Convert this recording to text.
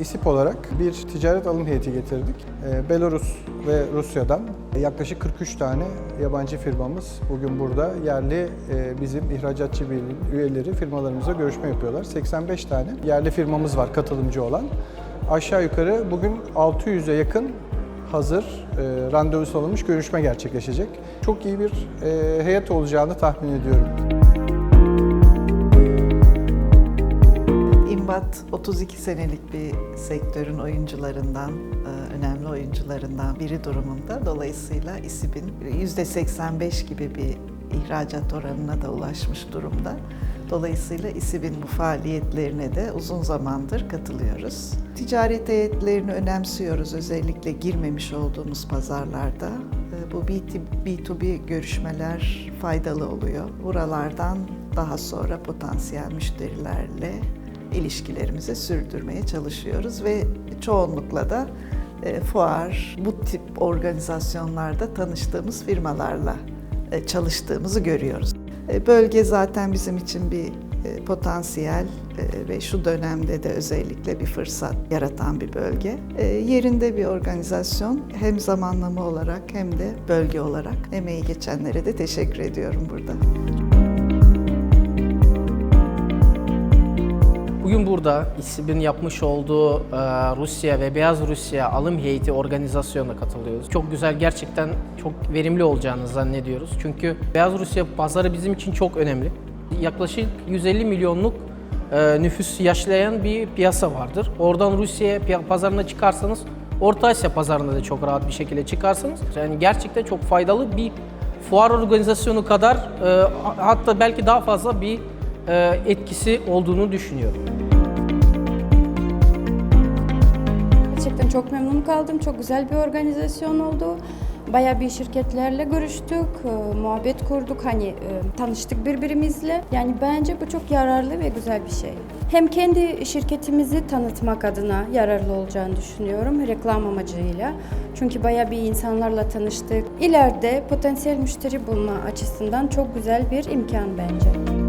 İSİP olarak bir ticaret alım heyeti getirdik. Ee, Belarus ve Rusya'dan yaklaşık 43 tane yabancı firmamız bugün burada yerli e, bizim ihracatçı birliğinin üyeleri firmalarımızla görüşme yapıyorlar. 85 tane yerli firmamız var katılımcı olan. Aşağı yukarı bugün 600'e yakın hazır e, randevusu alınmış görüşme gerçekleşecek. Çok iyi bir e, heyet olacağını tahmin ediyorum. İmbat 32 senelik bir sektörün oyuncularından, e, önemli oyuncularından biri durumunda. Dolayısıyla İSİB'in %85 gibi bir ihracat oranına da ulaşmış durumda. Dolayısıyla İSİB'in bu faaliyetlerine de uzun zamandır katılıyoruz. Ticaret heyetlerini önemsiyoruz özellikle girmemiş olduğumuz pazarlarda. E, Bu B2B görüşmeler faydalı oluyor. Buralardan daha sonra potansiyel müşterilerle ilişkilerimizi sürdürmeye çalışıyoruz ve çoğunlukla da e, fuar, bu tip organizasyonlarda tanıştığımız firmalarla e, çalıştığımızı görüyoruz. E, Bölge zaten bizim için bir potansiyel ve şu dönemde de özellikle bir fırsat yaratan bir bölge. Yerinde bir organizasyon hem zamanlama olarak hem de bölge olarak emeği geçenlere de teşekkür ediyorum burada. Bugün burada İSİB'in yapmış olduğu e, Rusya ve Beyaz Rusya alım heyeti organizasyonuna katılıyoruz. Çok güzel, gerçekten çok verimli olacağını zannediyoruz. Çünkü Beyaz Rusya pazarı bizim için çok önemli. Yaklaşık 150 milyonluk e, nüfus yaşlayan bir piyasa vardır. Oradan Rusya pazarına çıkarsanız Orta Asya pazarına da çok rahat bir şekilde çıkarsınız. Yani gerçekten çok faydalı bir fuar organizasyonu kadar e, hatta belki daha fazla bir etkisi olduğunu düşünüyorum. Gerçekten çok memnun kaldım. Çok güzel bir organizasyon oldu. Bayağı bir şirketlerle görüştük, e, muhabbet kurduk, hani e, tanıştık birbirimizle. Yani bence bu çok yararlı ve güzel bir şey. Hem kendi şirketimizi tanıtmak adına yararlı olacağını düşünüyorum reklam amacıyla. Çünkü bayağı bir insanlarla tanıştık. İleride potansiyel müşteri bulma açısından çok güzel bir imkan bence.